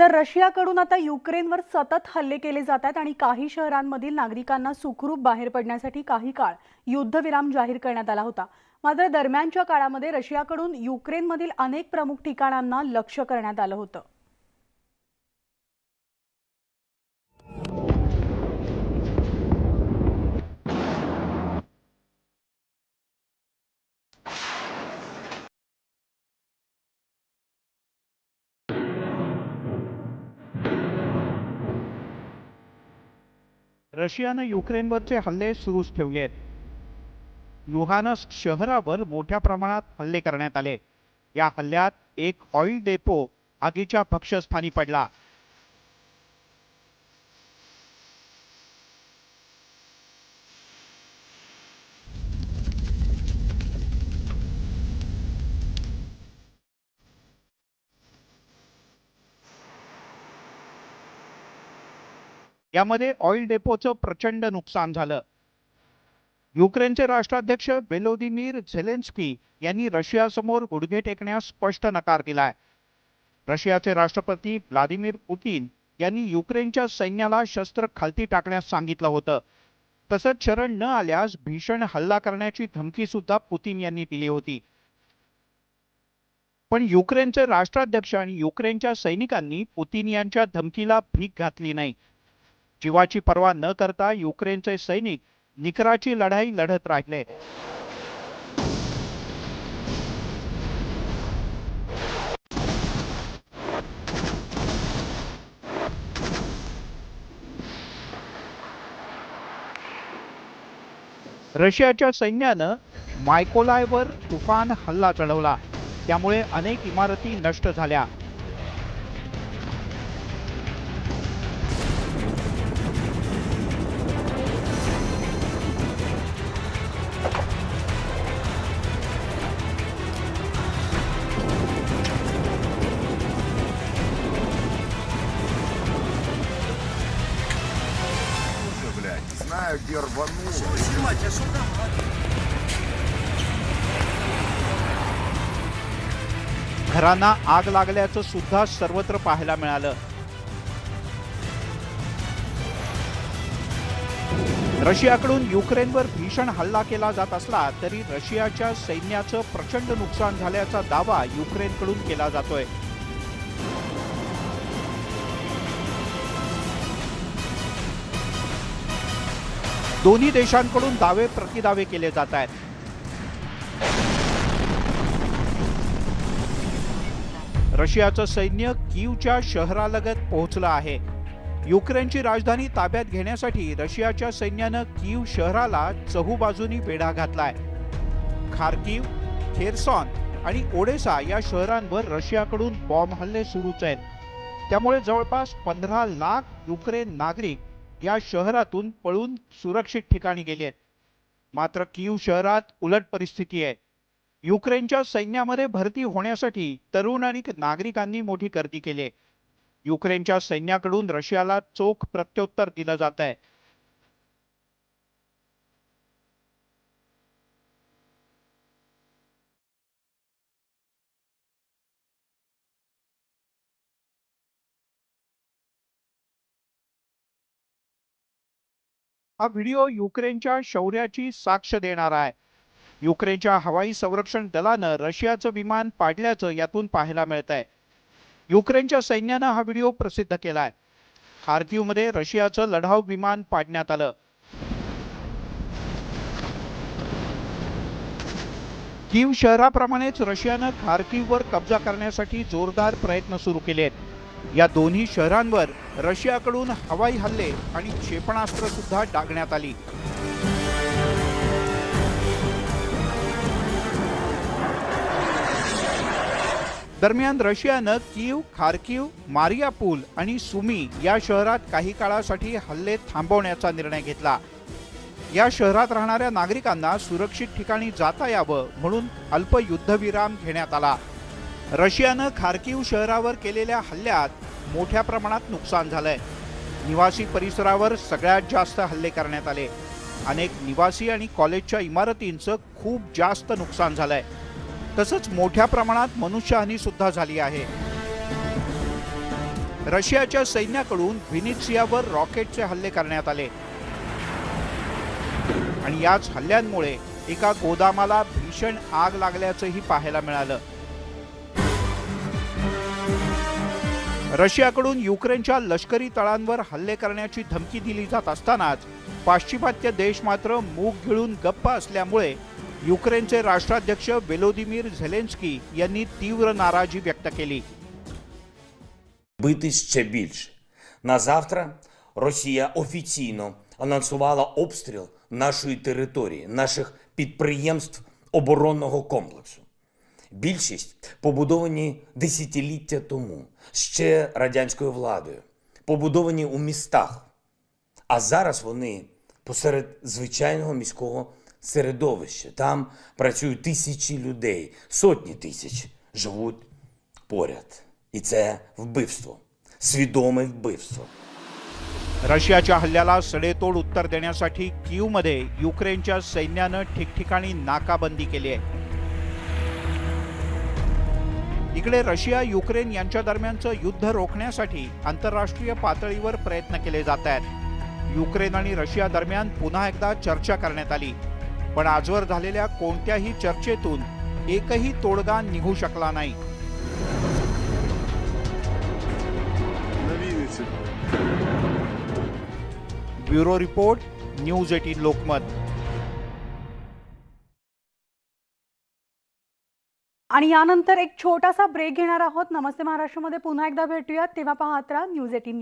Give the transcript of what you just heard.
तर रशियाकडून आता युक्रेनवर सतत हल्ले केले जात आहेत आणि काही शहरांमधील नागरिकांना सुखरूप बाहेर पडण्यासाठी काही काळ युद्धविराम जाहीर करण्यात आला होता. मात्र दरम्यानच्या काळामध्ये रशियाकडून युक्रेनमधील अनेक प्रमुख ठिकाणांना लक्ष्य करण्यात आलं होतं. रशियानं युक्रेनवरचे हल्ले सुरूच ठेवले आहेत लुहानस्क शहरावर मोठ्या प्रमाणात हल्ले करण्यात आले. या हल्ल्यात एक ऑइल डेपो आगीच्या भक्षस्थानी पडला. यामध्ये ऑइल डेपोचं प्रचंड नुकसान झालं. युक्रेनचे राष्ट्राध्यक्ष बेलोदिमीर झेलेन्स्की यांनी रशियासमोर गुडघे टेकण्यास स्पष्ट नकार दिलाय. रशियाचे राष्ट्रपती व्लादिमीर पुतीन यांनी युक्रेनच्या सैन्याला शस्त्र खालती टाकण्यास सांगितलं होतं. तसंच शरण न आल्यास भीषण हल्ला करण्याची धमकी सुद्धा पुतीन यांनी दिली होती. पण युक्रेनचे राष्ट्राध्यक्ष आणि युक्रेनच्या सैनिकांनी पुतीन यांच्या धमकीला भीक घातली नाही. जीवाची पर्वा न करता युक्रेनचे सैनिक निकराची लढाई लढत राहिले. रशियाच्या सैन्यानं मायकोलायवर तुफान हल्ला चढवला. त्यामुळे अनेक इमारती नष्ट झाल्या. Слушай, блядь, не знаю, где рвануло. घरांना आग लागल्याचं सुद्धा सर्वत्र पाहायला मिळालं रशियाकडून युक्रेनवर भीषण हल्ला केला जात असला तरी रशियाच्या सैन्याचं प्रचंड नुकसान झाल्याचा दावा युक्रेनकडून केला जातोय दोन्ही देशांकडून दावे प्रतिदावे केले जात आहेत. रशियाचं सैन्य कीवच्या शहरालगत पोहोचलं आहे. युक्रेनची राजधानी ताब्यात घेण्यासाठी रशियाच्या सैन्यानं कीव शहराला चहूबाजूनी वेढा घातलाय. खार्किव खेरसॉन आणि ओडेसा या शहरांवर रशियाकडून बॉम्ब हल्ले सुरूच आहेत. त्यामुळे जवळपास पंधरा लाख युक्रेन नागरिक या शहरातून पळून सुरक्षित ठिकाणी गेले आहेत. मात्र किव शहरात उलट परिस्थिती आहे. युक्रेनच्या सैन्यामध्ये भरती होण्यासाठी तरुण आणि नागरिकांनी मोठी गर्दी केली आहे. युक्रेनच्या सैन्याकडून रशियाला चोख प्रत्युत्तर दिलं जात आहे. हा व्हिडिओ युक्रेनच्या शौर्याची साक्ष देणारा आहे. युक्रेनच्या हवाई संरक्षण दलानं रशियाचं विमान पाडल्याचं यातून पाहायला मिळत आहे युक्रेनच्या सैन्यानं हा व्हिडिओ प्रसिद्ध केला आहे खार्किवमध्ये रशियाचं लढाऊ विमान पाडण्यात आलं. कीव शहराप्रमाणेच रशियानं खार्किववर कब्जा करण्यासाठी जोरदार प्रयत्न सुरू केले आहेत या दोन्ही शहरांवर रशियाकडून हवाई हल्ले आणि क्षेपणास्त्र सुद्धा डागण्यात आली. दरम्यान रशियानं कीव खारकीव मारियापूल आणि सुमी या शहरात काही काळासाठी हल्ले थांबवण्याचा निर्णय घेतला. या शहरात राहणाऱ्या नागरिकांना सुरक्षित ठिकाणी जाता यावं म्हणून अल्प युद्धविराम घेण्यात आला. रशियानं खार्किव शहरावर केलेल्या हल्ल्यात मोठ्या प्रमाणात नुकसान झालंय. निवासी परिसरावर सगळ्यात जास्त हल्ले करण्यात आले. अनेक निवासी आणि कॉलेजच्या इमारतींचं खूप जास्त नुकसान झालंय. तसंच मोठ्या प्रमाणात मनुष्यहानी सुद्धा झाली आहे. रशियाच्या सैन्याकडून व्हिनिसियावर रॉकेटचे हल्ले करण्यात आले. आणि याच हल्ल्यांमुळे एका गोदामाला भीषण आग लागल्याचंही पाहायला मिळालं. रशियाकडून युक्रेनच्या लष्करी तळांवर हल्ले करण्याची धमकी दिली जात असतानाच पाश्चिमात्य देश मात्र मूग गिळून गप्प असल्यामुळे युक्रेनचे राष्ट्राध्यक्ष वेलोदिमीर झेलेन्स्की यांनी तीव्र नाराजी व्यक्त केली бити ще більше. На завтра Росія офіційно анонсувала обстріл нашої території, наших підприємств оборонного комплексу. Більшість побудовані десятиліття тому, ще радянською владою, побудовані у містах. А зараз вони посеред звичайного міського середовища. Там працюють тисячі людей, сотні тисяч живуть поряд. І це вбивство, свідоме вбивство. रशियाच्या हल्ल्याला सडेतोड उत्तर देण्यासाठी कीवमध्ये युक्रेनच्या सैन्यानं ठिकठिकाणी नाकाबंदी केली आहे इकडे रशिया युक्रेन यांच्या दरम्यानचं युद्ध रोखण्यासाठी आंतरराष्ट्रीय पातळीवर प्रयत्न केले जात आहेत. युक्रेन आणि रशिया दरम्यान पुन्हा एकदा चर्चा करण्यात आली. पण आजवर झालेल्या कोणत्याही चर्चेतून एकही तोडगा निघू शकला नाही. Bureau report news eighteen Lokmat. आणि यानंतर एक छोटासा ब्रेक घेणार आहोत. नमस्ते महाराष्ट्रामध्ये पुन्हा एकदा भेटूयात. तेव्हा पाहत राहा न्यूज एटीन